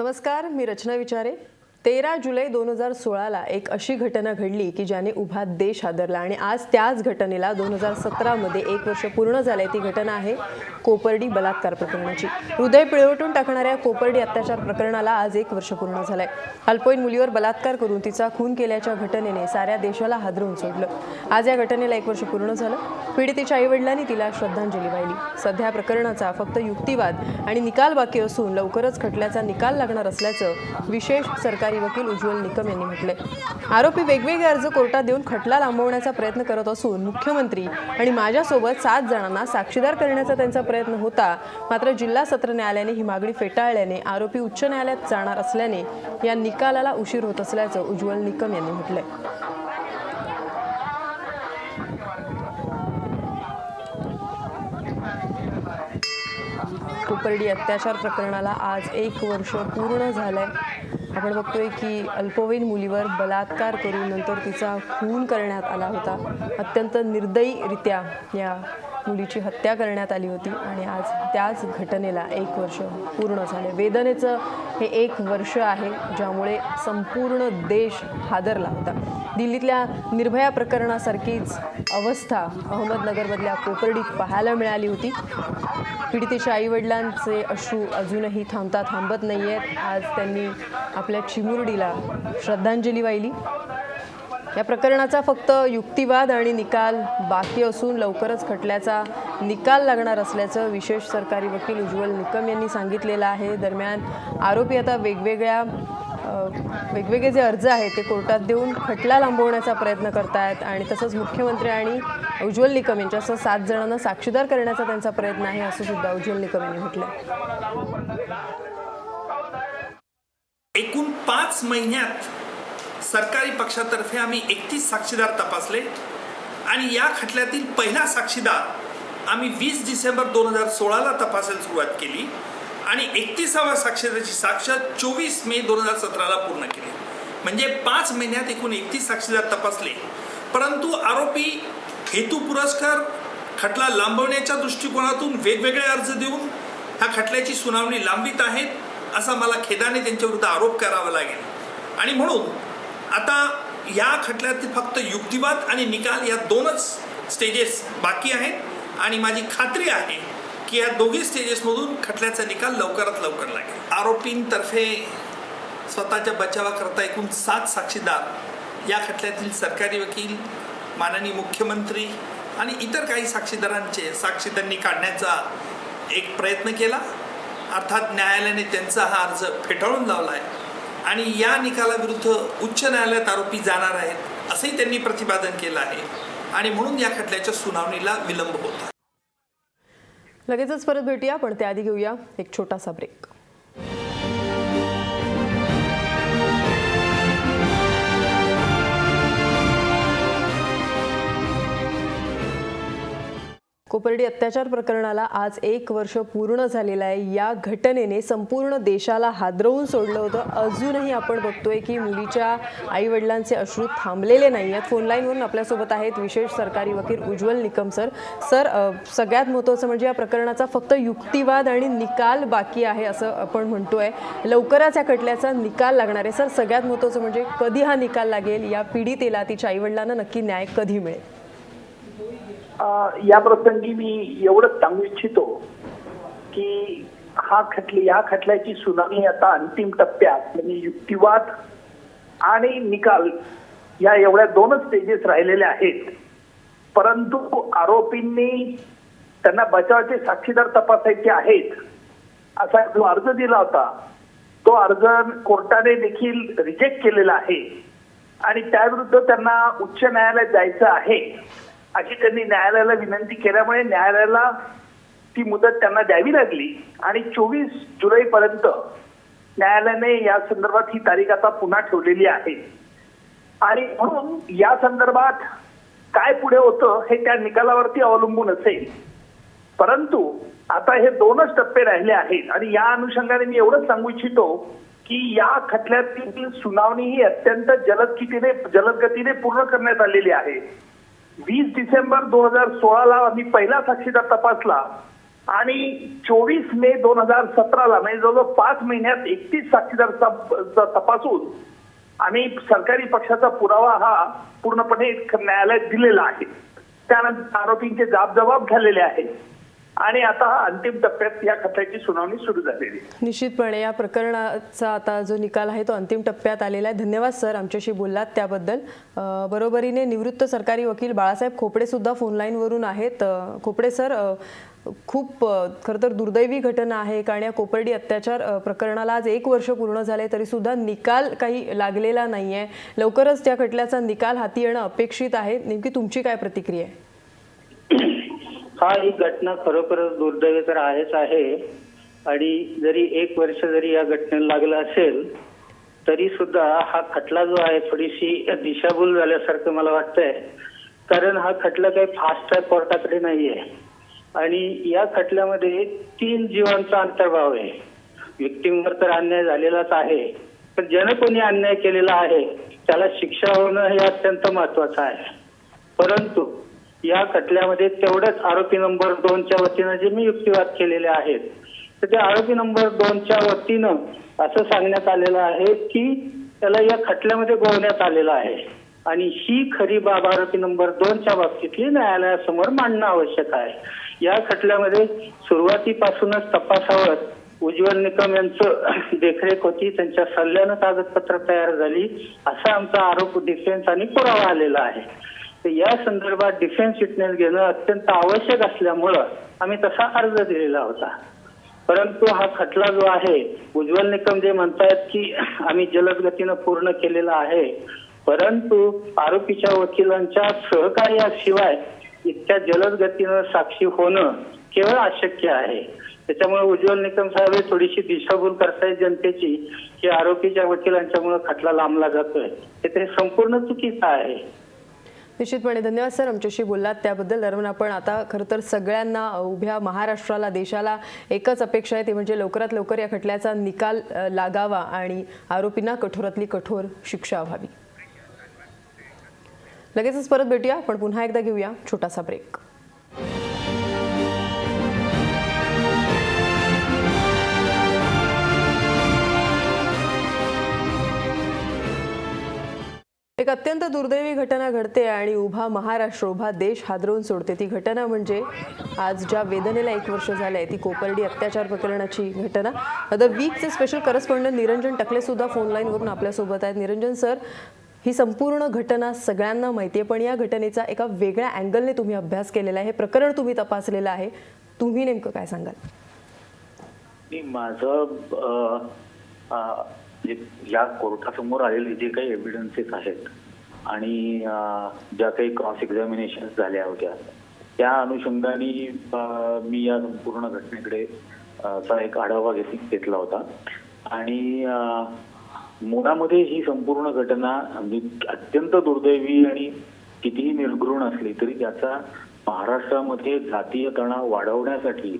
नमस्कार मी रचना विचारे. तेरा जुलै दोन हजार सोळाला एक अशी घटना घडली की ज्याने उभा देश हादरला आणि आज त्याच घटनेला दोन हजार सतरामध्ये एक वर्ष पूर्ण झालंय. ती घटना आहे कोपर्डी बलात्कार प्रकरणाची. हृदय पिळवटून टाकणाऱ्या कोपर्डी अत्याचार प्रकरणाला आज एक वर्ष पूर्ण झालंय. अल्पवयीन मुलीवर बलात्कार करून तिचा खून केल्याच्या घटनेने साऱ्या देशाला हादरवून सोडलं. आज या घटनेला एक वर्ष पूर्ण झालं. पीडितेच्या आईवडिलांनी तिला श्रद्धांजली वाहिली. सध्या प्रकरणाचा फक्त युक्तिवाद आणि निकाल बाकी असून लवकरच खटल्याचा निकाल लागणार असल्याचं विशेष सरकार वकील उज्ज्वल निकम यांनी म्हटले आरोपी वेगवेगळे अर्ज कोर्टात देऊन खटला लांबवण्याचा प्रयत्न करत असून मुख्यमंत्री आणि माझ्यासोबत सात जणांना साक्षीदार करण्याचा त्यांचा प्रयत्न होता. मात्र जिल्हा सत्र न्यायालयाने ही मागणी फेटाळल्याने आरोपी उच्च न्यायालयात जाणार असल्याने या निकालाला उशीर होत असल्याचं उज्ज्वल निकम यांनी म्हटलंय. कोपर्डी अत्याचार प्रकरणाला आज एक वर्ष पूर्ण झालंय. आपण बघतोय की अल्पवयीन मुलीवर बलात्कार करून नंतर तिचा खून करण्यात आला होता. अत्यंत निर्दयीरित्या या मुलीची हत्या करण्यात आली होती आणि आज त्याच घटनेला एक वर्ष पूर्ण झाले. वेदनेचं हे एक वर्ष आहे ज्यामुळे संपूर्ण देश हादरला होता. दिल्लीतल्या निर्भया प्रकरणासारखीच अवस्था अहमदनगरमधल्या कोपर्डीत पाहायला मिळाली होती. पीडितेच्या आईवडिलांचे अश्रू अजूनही थांबता थांबत नाही आहेत आज त्यांनी आपल्या चिमुरडीला श्रद्धांजली वाहिली. या प्रकरणाचा फक्त युक्तिवाद आणि निकाल बाकी असून लवकरच खटल्याचा निकाल लागणार असल्याचं विशेष सरकारी वकील उज्ज्वल निकम यांनी सांगितलेलं आहे. दरम्यान आरोपी आता वेगवेगळ्या वेगवेगळे जे अर्ज आहेत ते कोर्टात देऊन खटला लांबवण्याचा प्रयत्न करतायत आणि तसंच मुख्यमंत्री आणि उज्ज्वल निकम यांच्यासह सात जणांना साक्षीदार करण्याचा त्यांचा प्रयत्न आहे असं सुद्धा उज्ज्वल निकम यांनी म्हटलं एकूण पाच महिन्यात सरकारी पक्षातर्फे आम्ही एकतीस साक्षीदार तपासले. आणि या खटल्यातील पहिला साक्षीदार आम्ही वीस डिसेंबर दोन हजार सोळाला तपासायला सुरुवात केली. आणि एकतीसाव्या साक्षीदाराची साक्ष चोवीस मे दोन हजार सतराला पूर्ण केली. म्हणजे पाच महिन्यात एकूण एकतीस साक्षीदार तपासले. परंतु आरोपी हेतू पुरस्कार खटला लांबवण्याच्या दृष्टिकोनातून वेगवेगळे अर्ज देऊन ह्या खटल्याची सुनावणी लांबित आहेत असा मला खेदाने त्यांच्याविरुद्ध आरोप करावा लागेल. आणि म्हणून आता या खटल्यातील फक्त युक्तिवाद आणि निकाल या दोनच स्टेजेस बाकी आहेत. आणि माझी खात्री आहे की या दोघी स्टेजेसमधून खटल्याचा निकाल लवकरात लवकर लागेल. आरोपींतर्फे स्वतःच्या बचावाकरता एकूण सात साक्षीदार या खटल्यातील सरकारी वकील माननीय मुख्यमंत्री आणि इतर काही साक्षीदारांचे साक्षी त्यांनी काढण्याचा एक प्रयत्न केला. अर्थात न्यायालयाने त्यांचा हा अर्ज फेटाळून लावला आहे आणि या निकालाविरुद्ध उच्च न्यायालयात आरोपी जाणार आहेत असंही त्यांनी प्रतिपादन केलं आहे. आणि म्हणून या खटल्याच्या सुनावणीला विलंब होता लगेचच परत भेटूया पण त्याआधी घेऊया एक छोटासा ब्रेक कोपर्डी अत्याचार प्रकरणाला आज एक वर्ष पूर्ण झालेलं आहे. या घटनेने संपूर्ण देशाला हादरवून सोडलं होतं. अजूनही आपण बघतोय की मुलीच्या आईवडिलांचे अश्रू थांबलेले नाही आहेत. फोनलाईनवरून आपल्यासोबत आहेत विशेष सरकारी वकील उज्ज्वल निकम सर. सर सगळ्यात महत्त्वाचं म्हणजे या प्रकरणाचा फक्त युक्तिवाद आणि निकाल बाकी आहे असं आपण म्हणतोय. लवकरच या खटल्याचा निकाल लागणार आहे. सर सगळ्यात महत्त्वाचं म्हणजे कधी हा निकाल लागेल? या पीडितेला तिच्या आईवडिलांना नक्की न्याय कधी मिळेल? या प्रसंगी मी एवढंच सांगू इच्छितो की हा खटली या खटल्याची सुनावणी आता अंतिम टप्प्यात म्हणजे युक्तिवाद आणि निकाल या एवढ्या दोनच स्टेजेस राहिलेल्या आहेत. परंतु आरोपींनी त्यांना बचावाचे साक्षीदार तपासायचे आहेत असा जो अर्ज दिला होता तो अर्ज कोर्टाने देखील रिजेक्ट केलेला आहे. आणि त्याविरुद्ध त्यांना उच्च न्यायालयात जायचं आहे. अशी त्यांनी न्यायालयाला विनंती केल्यामुळे न्यायालयाला ती मुदत त्यांना द्यावी लागली. आणि चोवीस जुलै पर्यंत न्यायालयाने या संदर्भात ही तारीख आता पुन्हा ठेवलेली आहे. आणि म्हणून या संदर्भात काय पुढे होतं हे त्या निकालावरती अवलंबून असेल. परंतु आता हे दोनच टप्पे राहिले आहेत. आणि या अनुषंगाने मी एवढंच सांगू इच्छितो की या खटल्यातील सुनावणी ही अत्यंत जलदगतीने जलदगतीने पूर्ण करण्यात आलेली आहे. वीस डिसेंबर दोन हजार सोळाला आम्ही पहिला साक्षीदार तपासला आणि चोवीस मे दोन हजार सतराला म्हणजे जवळजवळ पाच महिन्यात एकतीस साक्षीदार तप- तपासून आणि सरकारी पक्षाचा पुरावा हा पूर्णपणे न्यायालयात दिलेला आहे. त्यानंतर आरोपींचे जाब जबाब झालेले आहेत आणि आता हा अंतिम टप्प्यात या खटल्याची सुनावणी सुरू झालेली निश्चितपणे या प्रकरणाचा आता जो निकाल आहे तो अंतिम टप्प्यात आलेला आहे. धन्यवाद सर आमच्याशी बोललात त्याबद्दल. बरोबरीने निवृत्त सरकारी वकील बाळासाहेब खोपडे सुद्धा फोनलाईनवरून आहेत. खोपडे सर खूप खरं तर दुर्दैवी घटना आहे. कारण या कोपर्डी अत्याचार प्रकरणाला आज एक वर्ष पूर्ण झाले तरी सुद्धा निकाल काही लागलेला नाही आहे लवकरच त्या खटल्याचा निकाल हाती येणं अपेक्षित आहे. नेमकी तुमची काय प्रतिक्रिया आहे? हा ही घटना खरोखरच दुर्दैवी तर आहेच आहे. आणि जरी एक वर्ष जरी या घटनेला लागलं असेल तरी सुद्धा हा खटला जो आहे थोडीशी दिशाभूल झाल्यासारखं मला वाटतंय. कारण हा खटला काही फास्ट ट्रॅक कोर्टाकडे नाहीये. आणि या खटल्यामध्ये तीन जीवांचा अंतर्भाव आहे. व्यक्तींवर तर अन्याय झालेलाच आहे. पण ज्यानं कोणी अन्याय केलेला आहे त्याला शिक्षा होणं हे अत्यंत महत्वाचं आहे. परंतु या खटल्यामध्ये तेवढेच आरोपी नंबर दोनच्या वतीनं जे मी युक्तिवाद केलेले आहेत तर त्या आरोपी नंबर दोनच्या वतीनं असं सांगण्यात आलेलं आहे की त्याला या खटल्यामध्ये गोवण्यात आलेलं आहे. आणि ही खरी बाब आरोपी नंबर दोनच्या बाबतीतली न्यायालयासमोर मांडणं आवश्यक आहे. या खटल्यामध्ये सुरुवातीपासूनच तपासावर उज्ज्वल निकम यांचं देखरेख होती त्यांच्या सल्ल्यानं कागदपत्र तयार झाली असा आमचा आरोप डिफेन्स आणि पुरावा आलेला आहे. तर या संदर्भात डिफेन्स विटनेस घेणं अत्यंत आवश्यक असल्यामुळं आम्ही तसा अर्ज दिलेला होता. परंतु हा खटला जो आहे उज्ज्वल निकम जे म्हणतायत की आम्ही जलद गतीनं पूर्ण केलेला आहे परंतु आरोपीच्या वकिलांच्या सहकार्याशिवाय इतक्या जलद गतीनं साक्षी होणं केवळ अशक्य आहे. त्याच्यामुळे उज्ज्वल निकम साहेब हे थोडीशी दिशाभूल करतायत जनतेची की आरोपीच्या वकिलांच्यामुळे खटला लांबला जातोय. हे ते संपूर्ण चुकीचं आहे. निश्चितपणे धन्यवाद सर. आमच्याशी बोललात त्याबद्दल. दरम्यान आपण आता खरं तर सगळ्यांना उभ्या महाराष्ट्राला देशाला एकच अपेक्षा आहे ती म्हणजे लवकरात लवकर या खटल्याचा निकाल लागावा आणि आरोपींना कठोरातली कठोर शिक्षा व्हावी. लगेचच परत भेटूया. पण पुन्हा एकदा घेऊया छोटासा ब्रेक. एक अत्यंत दुर्दैवी घटना घडते आणि उभा महाराष्ट्र उभा देश हादरवून सोडते. ती घटना म्हणजे आज ज्या वेदनेला एक वर्ष झालंय ती कोपर्डी अत्याचार प्रकरणाची घटना. द वीकचे स्पेशल करस्पॉन्डंट निरंजन टकले सुद्धा फोनलाईनवरून आपल्यासोबत आहेत. निरंजन सर ही संपूर्ण घटना सगळ्यांना माहिती आहे पण या घटनेचा एका वेगळ्या अँगलने तुम्ही अभ्यास केलेला आहे. हे प्रकरण तुम्ही तपासलेलं आहे. तुम्ही नेमकं काय सांगाल? माझं जे या कोर्टासमोर आलेले जे काही एव्हिडन्सेस आहेत आणि ज्या काही क्रॉस एक्झामिनेशन झाल्या होत्या त्या अनुषंगाने मी या संपूर्ण घटनेकडे चा एक आढावा घेतला होता. आणि मुळामध्ये ही संपूर्ण घटना अत्यंत दुर्दैवी आणि कितीही निर्घृण असली तरी त्याचा महाराष्ट्रामध्ये जातीय तणाव वाढवण्यासाठी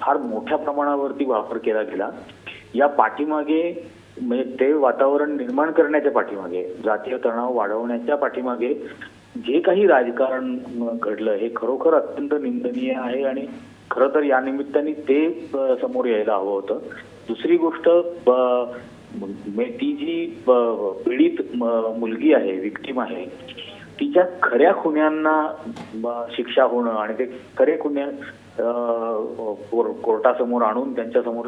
फार मोठ्या प्रमाणावरती वापर केला गेला. या पाठीमागे म्हणजे ते वातावरण निर्माण करण्याच्या पाठीमागे जातीय तणाव वाढवण्याच्या पाठीमागे जे काही राजकारण घडलं हे खरोखर अत्यंत निंदनीय आहे आणि खरं तर या निमित्ताने ते समोर यायला हवं होतं. दुसरी गोष्ट ती जी पीडित म- मुलगी आहे विक्टीम आहे. तिच्या खऱ्या खुन्यांना शिक्षा होणं आणि ते खरे खुन्या कोर्टासमोर आणून त्यांच्यासमोर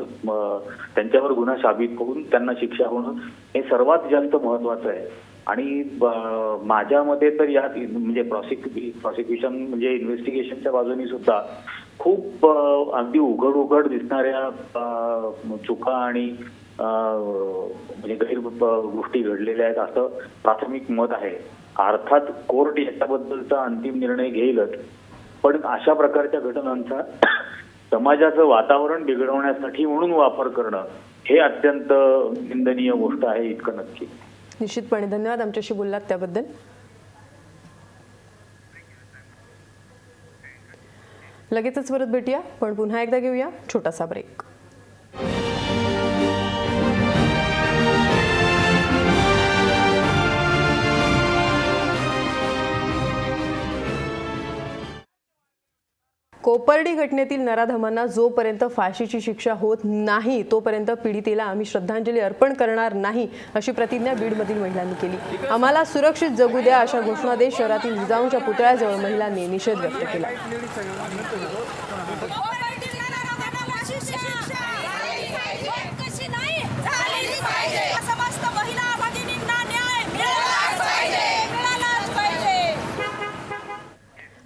त्यांच्यावर गुन्हा साबित होऊन त्यांना शिक्षा होणं हे सर्वात जास्त महत्वाचं आहे. आणि ब- माझ्या मते तर यात म्हणजे प्रॉसिक्युशन म्हणजे इन्व्हेस्टिगेशनच्या बाजूने सुद्धा खूप अगदी उघड उघड दिसणाऱ्या चुका आणि म्हणजे गैर गोष्टी घडलेल्या आहेत असं प्राथमिक मत आहे. अर्थात कोर्ट याच्याबद्दलचा अंतिम निर्णय घेईलच. पण अशा प्रकारच्या घटनांचा समाजाचं वातावरण बिघडवण्यासाठी म्हणून वापर करणं हे अत्यंत निंदनीय गोष्ट आहे इतकं नक्की. निश्चितपणे. धन्यवाद आमच्याशी बोललात त्याबद्दल. लगेचच परत भेटूया पण पुन्हा एकदा घेऊया छोटासा ब्रेक. कोपर्डी घटनेतील नराधमांना जोपर्यंत फाशीची शिक्षा होत नाही तोपर्यंत पीडितेला आम्ही श्रद्धांजली अर्पण करणार नाही अशी प्रतिज्ञा बीडमधील महिलांनी केली. आम्हाला सुरक्षित जगू द्या अशा घोषणा देत शहरातील जिजाऊंच्या पुतळ्याजवळ महिलांनी निषेध व्यक्त केला.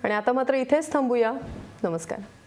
आणि आता मात्र इथेच थांबूया. नमस्कार.